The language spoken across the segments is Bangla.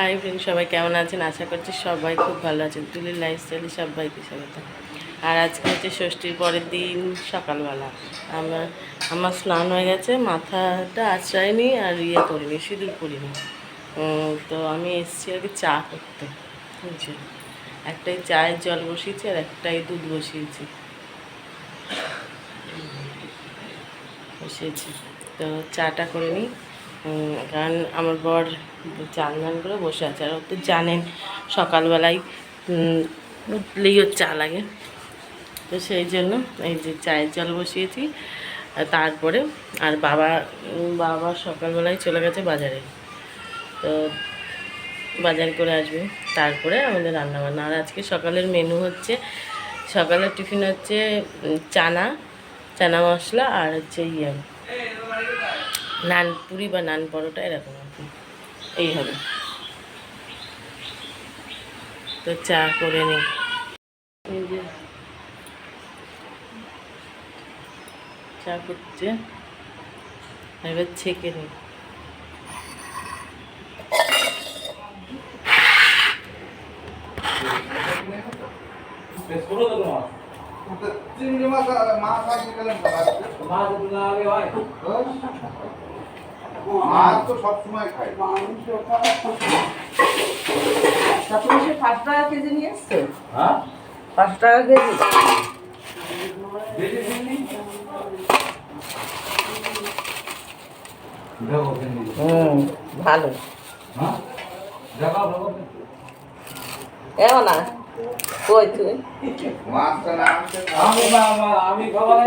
হাই ফ্রেন্ড, সবাই কেমন আছেন? আশা করছি সবাই খুব ভালো আছেন। তুলির লাইফস্টাইলে সবাইকে স্বাগত। আর আজকে হচ্ছে ষষ্ঠীর পরের দিন সকালবেলা। আমার আমার স্নান হয়ে গেছে, মাথাটা আশ্রয়নি আর ইয়ে করিনি, সিঁদুর করিনি তো আমি এসেছি আর কি চা করতে বুঝছি একটাই চায়ের জল বসিয়েছি আর একটাই দুধ বসিয়েছি। বসিয়েছি তো চাটা করে নিই। কারণ আমার বর চাল করে বসে আছে, আর তো জানেন সকালবেলায় উঠলেই ওর চা লাগে। তো সেই জন্য এই যে চায়ের জল বসিয়েছি তারপরে আর বাবা বাবা সকালবেলায় চলে গেছে বাজারে। তো বাজার করে আসবে। তারপরে আমাদের রান্নাবান্না। আর আজকে সকালের মেনু হচ্ছে, সকালের টিফিন হচ্ছে চানা চানা মশলা আর হচ্ছে ইয়ে। নান পুরি বা নান পরোটা এরকম আর কি। এই হবে। তো চা করে নিই চা করছে। এবার ছেঁকে নিই চিংড়ি মাছ আর মাছ আজকে গেলেন মাছ তো সবসময় খাই তা সে পাঁচ টাকা কেজি নিয়ে এসছো পাঁচ টাকা কেজি? হুম ভালো। এও না কই তুই? আনতে না ভালো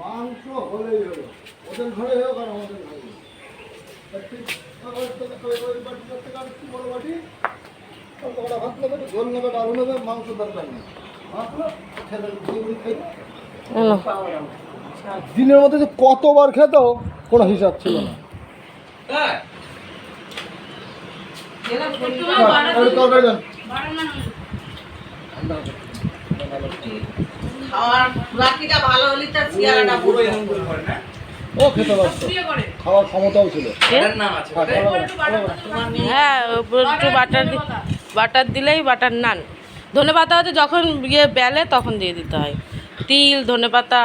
মাংস হলেই হলো। ওদের ঘরে হোক আর আমাদের ঘরে বড়? বাটি ভাত নেবে ঝোল নেবে নেবে মাংস দরকার নেই। দিনের মধ্যে যে কতবার খেত কোনো হিসাব ছিল না। তরকারি খাওয়ার রাখিটা ভালো হলে তার চেয়ারটা বুঝবে। ও খেতে পারতো খাওয়ার ক্ষমতাও ছিল। হ্যাঁ, হ্যাঁ একটু বাটার বাটার দিলেই বাটার নান। ধনে পাতা হচ্ছে যখন ইয়ে বেলে তখন দিয়ে দিতে হয়। তিল ধনে পাতা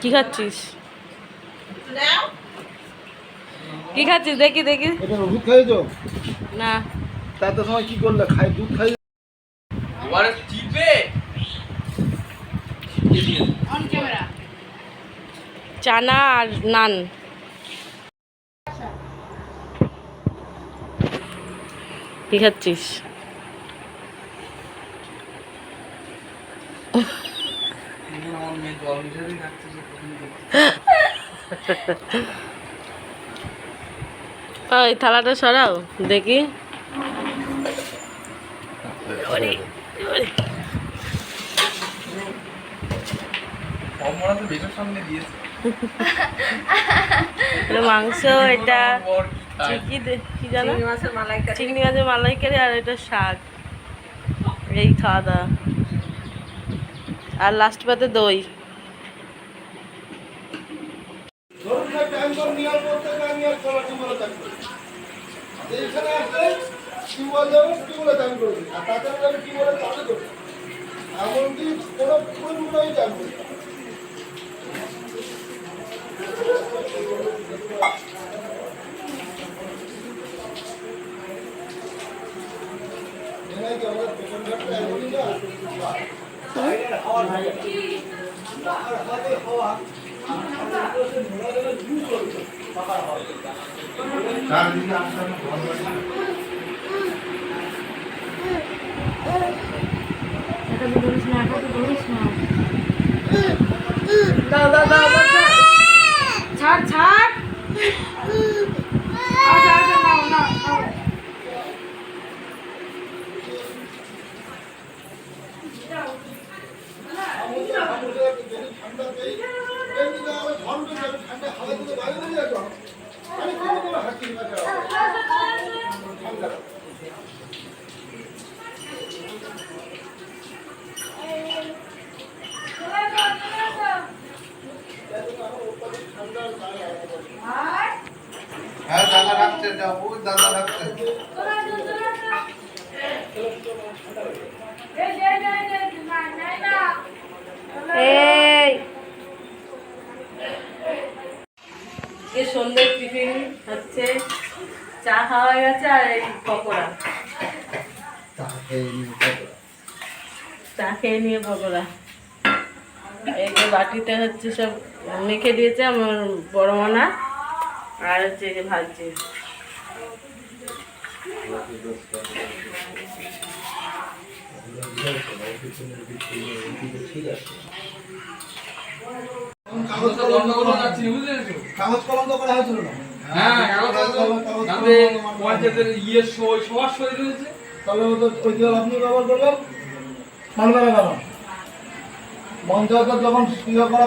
কি খাচ্ছিস? একটু কি খাচ্ছিস? দেখি দেখি। না। তাতে সময় কি করলে? খাই দুধ খাই। চানা আর নান। কি খাচ্ছিস? ওই থালাটা সরাও দেখি। মাংস এটা কি জানো? চিংড়ি মাছের মালাইকারি। আর এটা শাক। এই খাওয়া দাওয়া। আর লাস্ট পাতে দই ধরুন না টাইম করে নিয়ে আসব থেকে আমি আর চলা টিউবওয়েলে থাকব এইখানে আসলে টিউবওয়েল যাব টিউবওয়েলে টাইম আর তাছাড়া আমি টিউবওয়েলে চালু করব এমনকি কোনো পুরোপুরি টাইম করি না। এখানে কি ছাড় ছাড়। হ্যাঁ দাদা রাখছে যাও ওই দাদা রাখছে। এই। এই সন্ধ্যের টিফিন হচ্ছে চা খাওয়া গেছে আর এই পকোড়া। চা খেয়ে নিয়ে পকোড়া। এই যে বাটিতে হচ্ছে সব মেখে দিয়েছে আমার বড় মানা আর হচ্ছে যে ভাজছে। হ্যাঁ তাহলে ইয়ে তাহলে আপনি ব্যবহার করলেন মানবে না কেন পঞ্চায়েতের যখন করা